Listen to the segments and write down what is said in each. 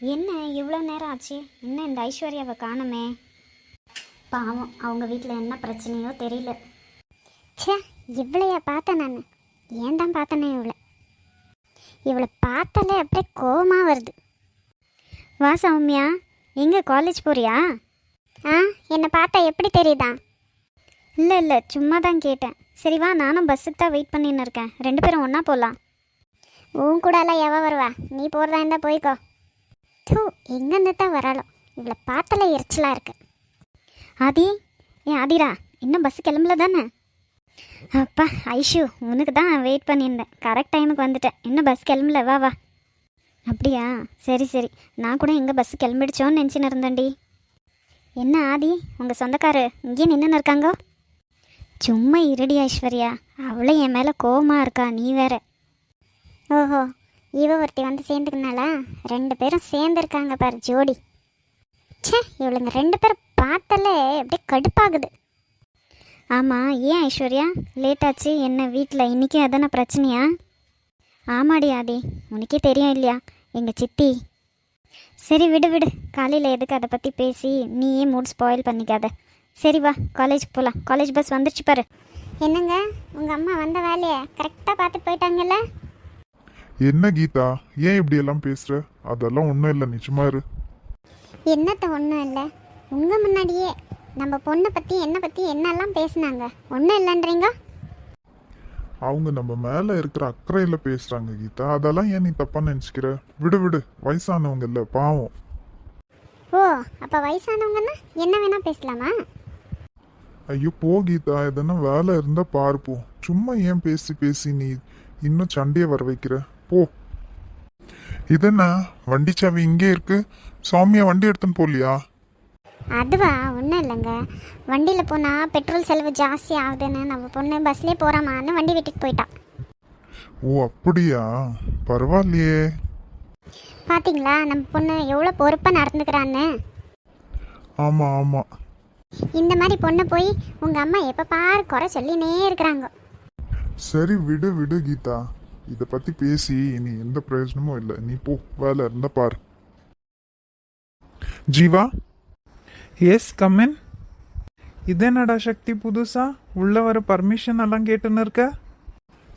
என்ன இவ்வளோ நேரம் ஆச்சு? என்ன இந்த ஐஸ்வர்யாவை காணுமே? பாவம் அவங்க வீட்டில் என்ன பிரச்சனையோ தெரியல. ச்சே இவ்வளையா பார்த்தேன் நான். ஏன் தான் பார்த்தனே இவளை? இவளை பார்த்தாலே அப்படியே கோபமாக வருது. வா சௌமியா. எங்கே காலேஜ் போறியா? ஆ என்னை பார்த்தா எப்படி தெரியுதா? இல்லை இல்லை சும்மா தான் கேட்டேன். சரி வா நானும் பஸ்ஸுக்கு தான் வெயிட் பண்ணின்னு இருக்கேன். ரெண்டு பேரும் ஒன்றா போகலாம் உன் கூடலாம் எவ வருவா? நீ போகிறதா இருந்தால் போய்க்கோ. தூ எங்கேருந்து தான் வராளோ? இவளை பார்த்தல எரிச்சலாக இருக்கு. ஆதி ஏ ஆதிரா இன்னும் பஸ் கிளம்பல தானே அப்பா ஐஷு உனக்கு தான் வெயிட் பண்ணியிருந்தேன் கரெக்ட் டைமுக்கு வந்துட்டேன். இன்னும் பஸ் கிளம்பல வா வா. அப்படியா? சரி சரி. நான் கூட எங்கே பஸ் கிளம்பிடுச்சோன்னு நினச்சின்னு இருந்தேன்டி. என்ன ஆதி? உங்கள் சொந்தக்காரு இங்கேயே நின்றுன்னு இருக்காங்கோ? சும்மா இருடி ஐஸ்வர்யா. அவளே என் மேலே கோவமாக இருக்கா நீ வேற. ஓஹோ இவ ஒருத்தி வந்து சேர்ந்துக்கினாலா ரெண்டு பேரும் சேர்ந்துருக்காங்க பாரு ஜோடி. ச்சே இவளுங்க ரெண்டு பேரும் பார்த்தாலே அப்படியே கடுப்பாகுது. ஆமாம் ஏன் ஐஸ்வர்யா? லேட்டாச்சு என்ன வீட்டில் இன்றைக்கும் எதனா பிரச்சனையா? ஆமாடி ஆதி உனக்கே தெரியும் இல்லையா? எங்கள் சித்தி. சரி விடு விடு. காலையில் எதுக்கு அதை பற்றி பேசி நீயே மூட் ஸ்பாயில் பண்ணிக்காத. சரி வா காலேஜ் போகலாம் காலேஜ் பஸ் வந்துருச்சு பாரு. என்னங்க? உங்கள் அம்மா வந்த வேலையை கரெக்டாக பார்த்து போயிட்டாங்கல்ல? என்ன கீதா? ஏன் இப்படி எல்லாம் பேசுற? அதெல்லாம் ஒன்றும் இல்லை நிச்சயமா இரு. என்னத்த ஒன்றும் இல்லை? உங்கள் முன்னாடியே நம்ம பொண்ணை பற்றி என்னை பற்றி என்னெல்லாம் பேசுனாங்க? ஒன்றும் இல்லைன்றீங்க? அவங்க நம்ம மேல இருக்கிற அக்கறையில பேசுறாங்க கீதா. அதெல்லாம் ஏன் நீ தப்பா நினைச்சுக்கிற? விடு விடு. வயசானவங்க இல்ல பாவம். ஓ அப்போ வயசானவங்கன்னா என்ன வேணால் பேசலாமா? ஐயோ போ கீதா. எதனா வேலை இருந்தா பாரு போ. சும்மா ஏன் பேசி பேசி நீ இன்னும் சண்டையை வர வைக்கிற? போ. இதென்ன? வண்டி சாவி இங்கே இருக்கு. சௌமியா வண்டி எடுத்துன்னு போலியா? அதுவா? ஒன்றும் இல்லைங்க. வண்டியில் போனால் பெட்ரோல் செலவு ஜாஸ்தி ஆகுதுன்னு நம்ம பொண்ணு பஸ்லேயே போகிறாமான்னு வண்டி விட்டுட்டு போயிட்டா. ஓ அப்படியா? பரவாயில்லையே. பாத்தீங்களா? நம்ம பொண்ணு எவ்வளோ பொறுப்பாக நடந்துக்கிறான்னு? ஆமா ஆமா. இந்த மாதிரி பொண்ணை போய் உங்கள் அம்மா எப்போ பாரு குறை சொல்லினே இருக்கிறாங்க. சரி விடு விடு கீதா. இத பத்தி பேசி இனி எந்த பிரயோஜனமும் இல்லை. நீ போ வேலை இருந்தா பாரு. ஜீவா? எஸ் கம்மின் இதேனடா சக்தி புதுசா? உள்ள வர பர்மிஷன் எல்லாம் கேட்டுன்னு இருக்க?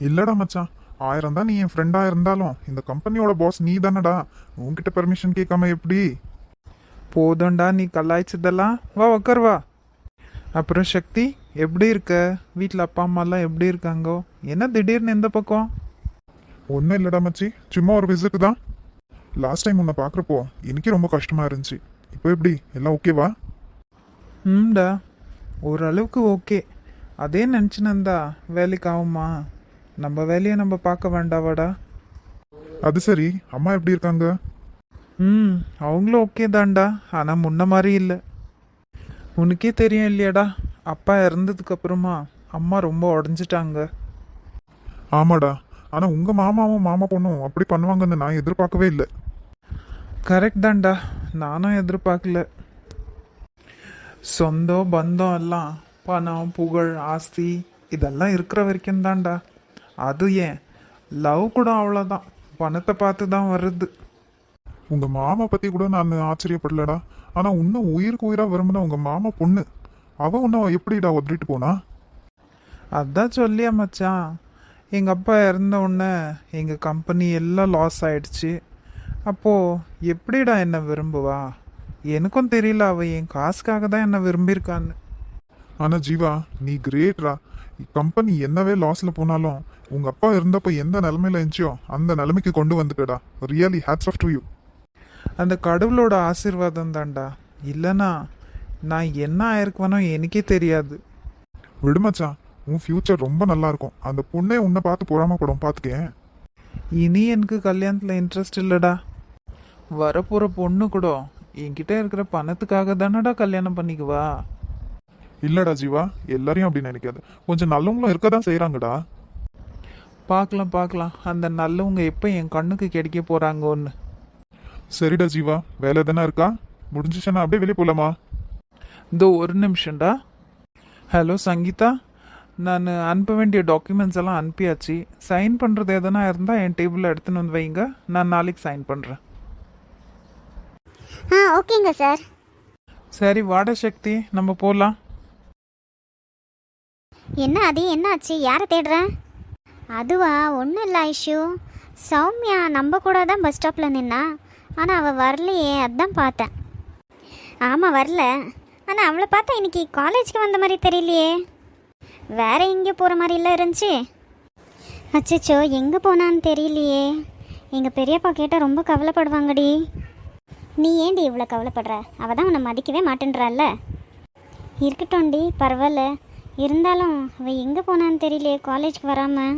இல்லடா மச்சான். ஆயிரம் தான் நீ என் ஃப்ரெண்டா இருந்தாலும் இந்த கம்பெனியோட பாஸ் நீ தானடா உன்கிட்ட பெர்மிஷன் கேட்காம எப்படி? போதும்டா நீ கலாய்ச்சதெல்லாம். வா உக்கார் வா. அப்புறம் சக்தி எப்படி இருக்க? வீட்டில் அப்பா அம்மாலாம் எப்படி இருக்காங்கோ? என்ன திடீர்னு எந்த பக்கம்? ஒன்றும் இல்லடா மச்சி. சும்மா ஒரு விசிட் தான். லாஸ்ட் டைம் உன்னை பார்க்குறப்போ எனக்கு ரொம்ப கஷ்டமா இருந்துச்சு. இப்போ எப்படி? எல்லாம் ஓகேவா ம்டா ஓரளவுக்கு ஓகே அதே நினச்சினந்தா வேலைக்கு ஆகுமா? நம்ம வேலையை நம்ம பார்க்க வேண்டாவாடா? அது சரி. அம்மா எப்படி இருக்காங்க? ம் அவங்களும் ஓகே தான்டா. ஆனால் முன்ன மாதிரி இல்லை. உனக்கே தெரியும் இல்லையாடா? அப்பா இறந்ததுக்கு அப்புறமா அம்மா ரொம்ப உடஞ்சிட்டாங்க. ஆமாடா. ஆனா உங்க மாமாவும் மாமா பொண்ணும் அப்படி பண்ணுவாங்கன்னு நான் எதிர்பார்க்கவே இல்லை. கரெக்ட் தான்டா. நானும் எதிர்பார்க்கல. சொந்தம் பந்தம் எல்லாம் பணம் புகழ் ஆஸ்தி இதெல்லாம் இருக்கிற வரைக்கும் தான்டா. அது ஏன்? லவ் கூட அவ்வளோதான் பணத்தை பார்த்து தான் வருது. உங்க மாமா பத்தி கூட நான் ஆச்சரியப்படலடா. ஆனா இன்னும் உயிருக்கு உயிரா விரும்பின உங்க மாமா பொண்ணு. அவ உன்னை எப்படிடா உதறிட்டு போனா? அதான் சொல்லியா மச்சான். எங்கள் அப்பா இறந்த உடனே எங்கள் கம்பெனி எல்லாம் லாஸ் ஆயிடுச்சு. அப்போது எப்படிடா என்ன விரும்புவா? எனக்கும் தெரியல அவள் என் காசுக்காக தான் என்ன விரும்பியிருக்கான்னு. ஆனா ஜீவா நீ கிரேட்ரா கம்பெனி என்னவே லாஸ்ல போனாலும் உங்க அப்பா இருந்தப்ப எந்த நிலைமையில இருந்துச்சோ அந்த நிலைமைக்கு கொண்டு வந்துட்டடா. Really hats off to you அந்த கடவுளோட ஆசீர்வாதம் தான்டா. இல்லைனா நான் என்ன ஆயிருக்குவனோ எனக்கே தெரியாது. விடுமச்சான் உன் ஃபியூச்சர் ரொம்ப நல்லா இருக்கும் அந்த பொண்ணே உன்னை பார்த்து பொறாமப்படும் பார்த்துக்கேன் இனி எனக்கு கல்யாணத்தில் இன்ட்ரெஸ்ட் இல்லைடா. வரப்போகிற பொண்ணு கூட என்கிட்ட இருக்கிற பணத்துக்காக தானடா கல்யாணம் பண்ணிக்குவா? இல்லடா ஜீவா எல்லாரையும் அப்படி நினைக்காது. கொஞ்சம் நல்லவங்களும் இருக்க தான் செய்கிறாங்கடா பார்க்கலாம் பார்க்கலாம் அந்த நல்லவங்க எப்போ என் கண்ணுக்கு கிடைக்க போகிறாங்க ஒன்று சரிடா ஜீவா வேலை தானே இருக்கா? முடிஞ்சிச்சுன்னா அப்படியே வெளியே போகலாமா இந்த ஒரு நிமிஷம்டா. ஹலோ சங்கீதா? நான் அனுப்ப வேண்டிய டாக்குமெண்ட்ஸ் எல்லாம் அனுப்பியாச்சு. சைன் பண்ணுறது எதனா இருந்தால் என் டேபிளில் எடுத்துன்னு வந்து வைங்க. நான் நாளைக்கு சைன் பண்ணுறேன் ஆ ஓகேங்க சார் சரி வாட சக்தி. நம்ம போகலாம் என்ன அது என்ன ஆச்சு யாரை தேடுற? அதுவா? ஒன்றும் இல்லை ஐஷு. சௌமியா நம்ம கூட தான் பஸ் ஸ்டாப்பில் நின்னா. ஆனால் அவள் வரலையே அதான் பார்த்தேன். ஆமாம் வரல. ஆனால் அவளை பார்த்தா இன்னைக்கு காலேஜ்க்கு வந்த மாதிரி தெரியலையே. வேற எங்கே போகிற மாதிரிலாம் இருந்துச்சு? அச்சச்சோ எங்கே போனான்னு தெரியலையே. எங்கள் பெரியப்பா கேட்டால் ரொம்ப கவலைப்படுவாங்கடி. நீ ஏண்டி இவ்வளோ கவலைப்படுற? அவள் தான் உன்னை மதிக்கவே மாட்டேன்றால இருக்கட்டும்டி பரவாயில்ல. இருந்தாலும் அவள் எங்கே போனான்னு தெரியலையே காலேஜ்க்கு வராமல்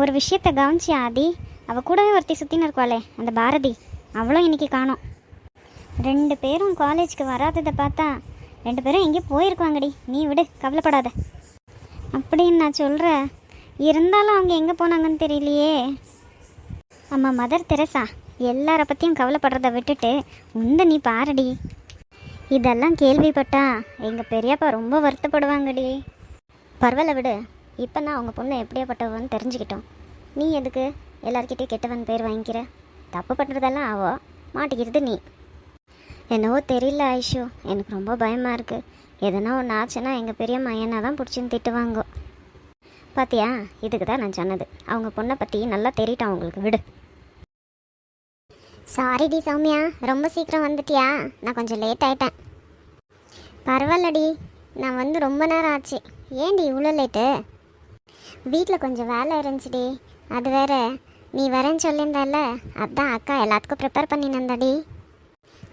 ஒரு விஷயத்த கவனிச்சியா ஆதி? அவள் கூடவே ஒருத்தி சுற்றின்னு இருக்காளே அந்த பாரதி. அவ்வளோ இன்றைக்கி காணோம். ரெண்டு பேரும் காலேஜ்க்கு வராததை பார்த்தா ரெண்டு பேரும் எங்கேயும் போயிருக்காங்கடி. நீ விடு கவலைப்படாத. அப்படின்னு நான் சொல்கிறேன் இருந்தாலும் அவங்க எங்கே போனாங்கன்னு தெரியலையே. அம்மா மதர் தெரசா எல்லார பற்றியும் கவலைப்படுறத விட்டுட்டு உந்த நீ பாருடி. இதெல்லாம் கேள்விப்பட்டா எங்கள் பெரியப்பா ரொம்ப வருத்தப்படுவாங்கடி. பரவாயில்ல விடு இப்போ நான் அவங்க பொண்ணு எப்படியாப்பட்டவன்னு தெரிஞ்சுக்கிட்டோம். நீ எதுக்கு எல்லார்கிட்டயும் கெட்டவன் பேர் வாங்கிக்கிற? தப்பு பண்ணுறதெல்லாம் ஆவோ மாட்டிக்கிறது நீ. என்னவோ தெரியல ஐஷு. எனக்கு ரொம்ப பயமாக இருக்குது எதனா ஒன்று ஆச்சுன்னா எங்கள் பெரிய என்ன தான் பிடிச்சின்னு திட்டுவாங்க. பாத்தியா? இதுக்கு தான் நான் சொன்னது. அவங்க பொண்ணை பற்றி நல்லா தெரியட்டும் அவங்களுக்கு விடு. சாரிடி சௌமியா. ரொம்ப சீக்கிரம் வந்துட்டியா? நான் கொஞ்சம் லேட் ஆயிட்டேன். பரவாயில்லடி. நான் வந்து ரொம்ப நேரம் ஆச்சு. ஏன்டி இவ்வளோ லேட்டு வீட்டில் கொஞ்சம் வேலை இருந்துச்சுடி. அது வேற. நீ வரேன்னு சொல்லியிருந்தால அதான் அக்கா எல்லாத்துக்கும் ப்ரிப்பேர் பண்ணினந்தாடி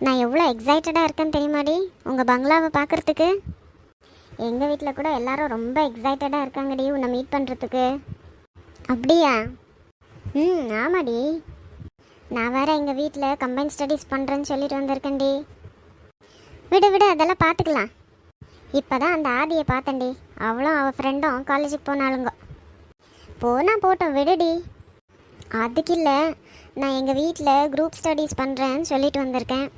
நான் எவ்வளோ எக்ஸைட்டடாக இருக்கேன்னு தெரியுமாடி? உங்கள் பங்களாவை பார்க்குறதுக்கு. எங்கள் வீட்டில் கூட எல்லாரும் ரொம்ப எக்ஸைட்டடாக இருக்காங்கடி உன்னை மீட் பண்ணுறதுக்கு அப்படியா? ம் ஆமாடி. நான் வேறு எங்கள் வீட்டில் கம்பைன் ஸ்டடீஸ் பண்ணுறேன்னு சொல்லிட்டு வந்திருக்கேன்டி. விடு விடு அதெல்லாம் பார்த்துக்கலாம். இப்போ தான் அந்த ஆதியை பார்த்தேன்டி. அவளும் அவள் ஃப்ரெண்டும் காலேஜுக்கு போனாளுங்க. போனால் போட்டோம் விடுடி. அதுக்கு இல்லை நான் எங்கள் வீட்டில் குரூப் ஸ்டடீஸ் பண்ணுறேன்னு சொல்லிட்டு வந்திருக்கேன்.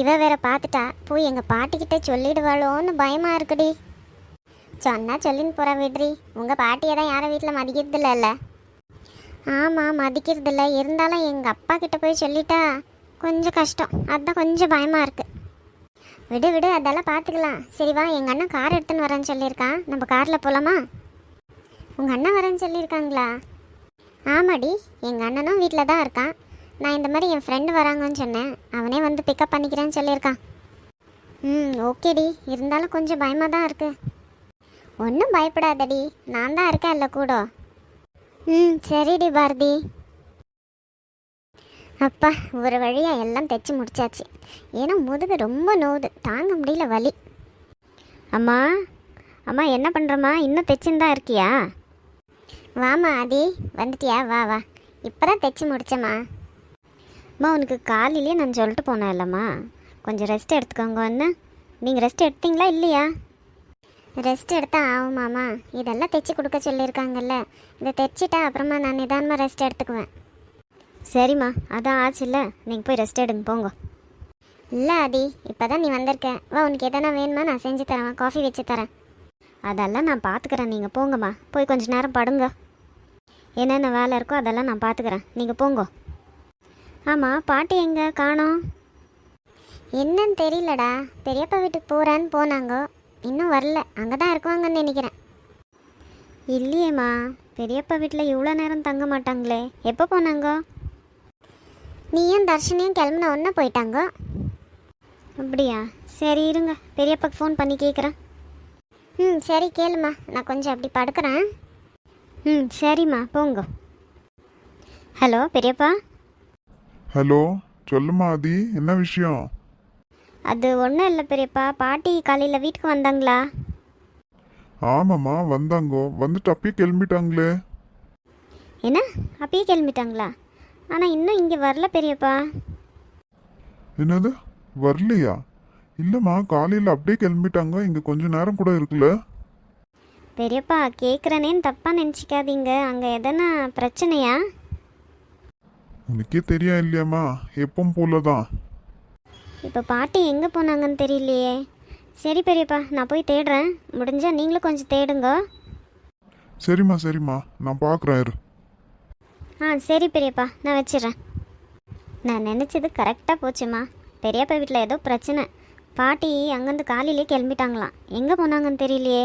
இவ வேற பார்த்துட்டா போய் எங்கள் பாட்டிக்கிட்ட சொல்லிடுவாளோன்னு பயமாக இருக்குடி. சொன்னா சொல்லின்னு போகிற விடுறி. உங்கள் பாட்டியை தான் யாரும் வீட்டில் மதிக்கிறது ஆமாம் மதிக்கிறது இல்லை இருந்தாலும் எங்கள் அப்பா கிட்ட போய் சொல்லிட்டா கொஞ்சம் கஷ்டம். அதுதான் கொஞ்சம் பயமாக இருக்கு. விடு விடு அதெல்லாம் பார்த்துக்கலாம். சரி வா எங்கள் அண்ணன் கார் எடுத்துன்னு வரேன்னு சொல்லியிருக்கான் நம்ம காரில் போகலாமா உங்கள் அண்ணன் வரேன்னு சொல்லியிருக்காங்களா? ஆமாடி எங்கள் அண்ணனும் வீட்டில் தான் இருக்கான். நான் இந்த மாதிரி என் ஃப்ரெண்டு வராங்கன்னு சொன்னேன். அவனே வந்து பிக்கப் பண்ணிக்கிறேன்னு சொல்லியிருக்கான். ம் ஓகேடி இருந்தாலும் கொஞ்சம் பயமாக தான் இருக்குது ஒன்றும் பயப்படாதடி. நான் தான் இருக்கேன் இல்லை கூட. ம் சரிடி பாரதி. அப்பா ஒரு வழியாக எல்லாம் தைச்சி முடிச்சாச்சு. ஏன்னா முதுகு ரொம்ப நோவுது. தாங்க முடியல வலி. அம்மா அம்மா என்ன பண்ணுறம்மா இன்னும் தைச்சுன்னு தான் இருக்கியா? வாமா ஆதி. வந்துட்டியா? வா வா. இப்போ தான் தைச்சி முடிச்சம்மா. அம்மா உனக்கு காலையிலே நான் சொல்லிட்டு போனேன் இல்லைம்மா. கொஞ்சம் ரெஸ்ட் எடுத்துக்கோங்கன்னு நீங்கள் ரெஸ்ட் எடுத்தீங்களா இல்லையா? ரெஸ்ட் எடுத்தா ஆகுமாம்மா இதெல்லாம் தைச்சி கொடுக்க சொல்லியிருக்காங்கல்ல. இதை தைச்சிட்டா அப்புறமா நான் நிதானமாக ரெஸ்ட் எடுத்துக்குவேன். சரிம்மா அதான் ஆச்சுல்ல. நீங்கள் போய் ரெஸ்ட் எடுங்க போங்க. இல்லை ஆதி. இப்போ தான் நீ வந்திருக்க. வா உனக்கு எதனா வேணுமா நான் செஞ்சு தரேன். காஃபி வச்சு தரேன். அதெல்லாம் நான் பார்த்துக்கிறேன் நீங்கள் போங்கம்மா. போய் கொஞ்ச நேரம் படுங்க. என்னென்ன வேலை இருக்கோ அதெல்லாம் நான் பார்த்துக்கிறேன் நீங்கள் போங்க. ஆமாம் பாட்டி எங்கே? காணோம். என்னன்னு தெரியலடா. பெரியப்பா வீட்டுக்கு போகிறான்னு போனாங்க. இன்னும் வரல. அங்கே தான் இருக்குவாங்கன்னு நினைக்கிறேன். இல்லையேம்மா. பெரியப்பா வீட்டில் இவ்வளோ நேரம் தங்க மாட்டாங்களே. எப்போ போனாங்க? நீயும் தர்ஷனையும் கிளம்புன ஒன்றா போயிட்டாங்க? அப்படியா? சரி இருங்க. பெரியப்பாக்கு ஃபோன் பண்ணி கேட்குறேன் ம் சரி கேளுமா நான் கொஞ்சம் அப்படி படுக்கிறேன். ம் சரிம்மா. போங்க. ஹலோ பெரியப்பா? ஹலோ சொல்லுமா ஆதி என்ன விஷயம்? அது ஒன்றும் இல்லை பெரியப்பா பாட்டி காலையில் வீட்டுக்கு வந்தாங்களா? ஆமாம்மா வந்தாங்கோ. வந்துட்டு அப்பயே கிளம்பிட்டாங்களே. என்ன? அப்பயே கிளம்பிட்டாங்களா? ஆனால் இன்னும் இங்கே வரல பெரியப்பா. என்னது? வரலையா? இல்லைம்மா காலையில் அப்படியே கிளம்பிட்டாங்க. இங்கே கொஞ்ச நேரம் கூட இருக்குல்ல பெரியப்பா கேட்குறனேன்னு தப்பாக நினச்சிக்காதீங்க. அங்கே எதனா பிரச்சனையா? உனக்கே தெரியா இல்லையாம்மா? எப்பவும் போல தான் இப்போ பாட்டி எங்கே போனாங்கன்னு தெரியலையே. சரி பெரியப்பா நான் போய் தேடுறேன். முடிஞ்சால் நீங்களும் கொஞ்சம் தேடுங்க. சரிம்மா சரிம்மா. நான் பார்க்குறேன் இரு. ஆ சரி பெரியப்பா நான் வச்சிடுறேன். நான் நினச்சது கரெக்டாக போச்சுமா பெரியப்பா வீட்டில் ஏதோ பிரச்சனை. பாட்டி அங்கேருந்து காலையிலே கிளம்பிட்டாங்களாம். எங்கே போனாங்கன்னு தெரியலையே.